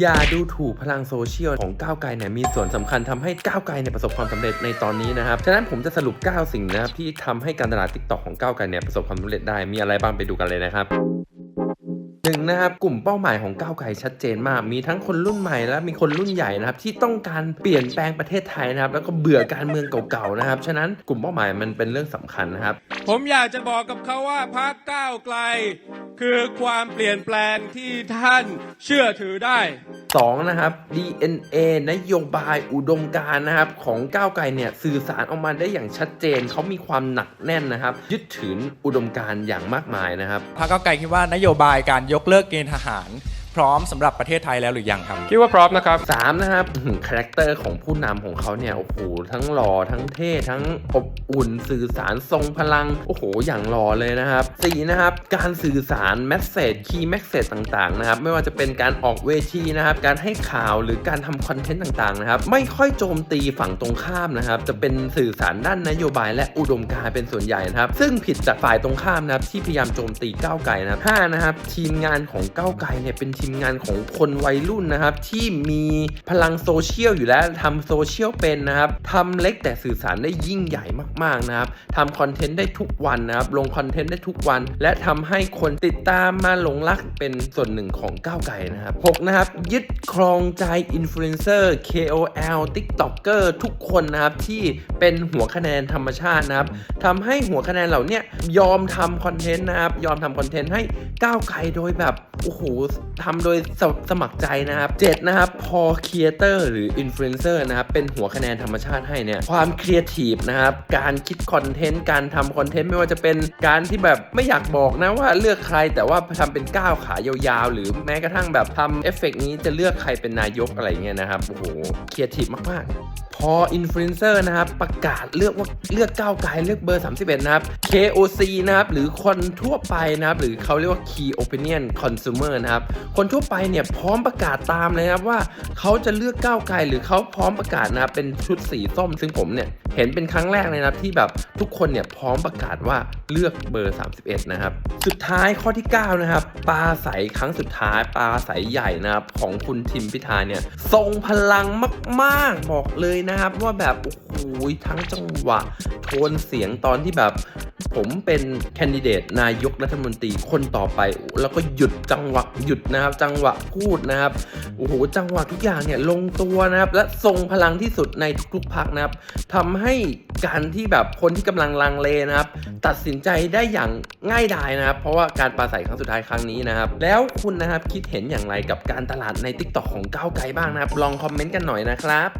อย่าดูถูกพลังโซเชียลของก้าวไกลเนี่ยมีส่วนสำคัญทำให้ก้าวไกลเนี่ยประสบความสำเร็จในตอนนี้นะครับ ฉะนั้นผมจะสรุป 9 สิ่งนะครับที่ทำให้การตลาด TikTok ของก้าวไกลเนี่ยประสบความสำเร็จได้มีอะไรบ้างไปดูกันเลยนะครับหนึ่งนะครับกลุ่มเป้าหมายของก้าวไกลชัดเจนมาก มีทั้งคนรุ่นใหม่และมีคนรุ่นใหญ่นะครับที่ต้องการเปลี่ยนแปลงประเทศไทยนะครับแล้วก็เบื่อการเมืองเก่าๆนะครับฉะนั้นกลุ่มเป้าหมายมันเป็นเรื่องสำคัญนะครับ ผมอยากจะบอกกับเขาว่าพรรคก้าวไกล คือความเปลี่ยนแปลงที่ท่านเชื่อถือได้ 2 นะครับ DNA นโยบายอุดมการณ์นะครับ ของก้าวไกลเนี่ยสื่อสารออกมาได้อย่างชัดเจนเขามีความหนักแน่นนะครับ ยึดถืออุดมการณ์อย่างมากมายนะครับ พรรคก้าวไกลคิดว่านโยบายการยกเลิกเกณฑ์ทหาร พร้อมสำหรับประเทศไทยแล้วหรือยังครับ คิดว่าพร้อมนะครับ3นะครับคาแรคเตอร์ของผู้นำของเขาเนี่ยโอ้โหทั้งหล่อทั้งเท่ทั้งอบอุ่นสื่อสารทรงพลังโอ้โหอย่างหล่อเลยนะครับ4นะครับการสื่อสารแมสเซจคีย์แมสเซจต่างๆนะครับไม่ว่าจะเป็นการออกเวทีนะครับการให้ข่าวหรือการทำคอนเทนต์ต่างๆนะครับไม่ค่อยโจมตีฝั่งตรงข้ามนะครับจะเป็นสื่อสารด้านนโยบายและอุดมการณ์เป็นส่วนใหญ่นะครับซึ่งผิดจากฝ่ายตรงข้ามนะครับที่พยายามโจมตีก้าวไกลนะครับห้านะครับทีมงานของก้าวไกลเนี่ยเป็นทีมงานของคนวัยรุ่นนะครับ ที่มีพลังโซเชียลอยู่แล้วทำโซเชียลเป็นนะครับทำเล็กแต่สื่อสารได้ยิ่งใหญ่มากๆนะครับทำคอนเทนต์ได้ทุกวันนะครับ ลงคอนเทนต์ได้ทุกวัน และทำให้คนติดตามมาหลงรักเป็นส่วนหนึ่งของก้าวไกลนะครับหกนะครับ ยึดครองใจอินฟลูเอนเซอร์ KOL TikToker ทุกคนนะครับที่เป็นหัวคะแนนธรรมชาตินะครับทำให้หัวคะแนนเหล่านี้ยยอมทำคอนเทนต์นะครับ ยอมทำคอนเทนต์ให้ก้าวไกลโดยแบบโอ้โหทำโดยสสมัครใจนะครับเจ็ดนะครับ พอครีเอเตอร์หรืออินฟลูเอนเซอร์นะครับ เป็นหัวคะแนนธรรมชาติให้เนี่ย ความครีเอทีฟนะครับ การคิดคอนเทนต์ การทำคอนเทนต์ไม่ว่าจะเป็นการที่แบบไม่อยากบอกนะว่าเลือกใครแต่ว่าทำเป็นก้าวขายาวๆ หรือแม้กระทั่งแบบทำเอฟเฟกต์นี้จะเลือกใครเป็นนายกอะไรเงี้ยนะครับ โอ้โหครีเอทีฟมากๆ พออินฟลูเอนเซอร์นะครับ ประกาศเลือกว่าเลือกก้าวไกลเลือกเบอร์ 31 นะครับ KOC นะครับ หรือคนทั่วไปนะครับ หรือเขาเรียกว่า Key Opinion Consumer นะครับ คนทั่วไปเนี่ยพร้อมประกาศตามเลยนะครับว่าเขาจะเลือกก้าวไกลหรือเขาพร้อมประกาศนะครับเป็นชุดสีส้ม ซึ่งผมเนี่ยเห็นเป็นครั้งแรกเลยนะครับที่แบบทุกคนเนี่ยพร้อมประกาศว่าเลือกเบอร์ 31 นะครับ สุดท้ายข้อที่ 9 นะครับปลาใสครั้งสุดท้ายปลาใสใหญ่นะครับของคุณทิมพิธาเนี่ยทรงพลังมาก ๆ บอกเลยนะครับ ว่าแบบโอ้โหทั้งจังหวะโทนเสียงตอนที่แบบผมเป็นแคนดิเดตนายกรัฐมนตรีคนต่อไป แล้วก็หยุดจังหวะหยุดนะครับ จังหวะพูดนะครับโอ้โหจังหวะทุกอย่างเนี่ยลงตัวนะครับ และทรงพลังที่สุดในทุกๆพักนะครับทำให้การที่แบบคนที่กำลังลังเลนะครับ ตัดสินใจได้อย่างง่ายดายนะครับ เพราะว่าการปราศัยครั้งสุดท้ายครั้งนี้นะครับ แล้วคุณนะครับคิดเห็นอย่างไรกับการตลาดใน TikTok ของก้าวไกลบ้างนะครับ ลองคอมเมนต์กันหน่อยนะครับ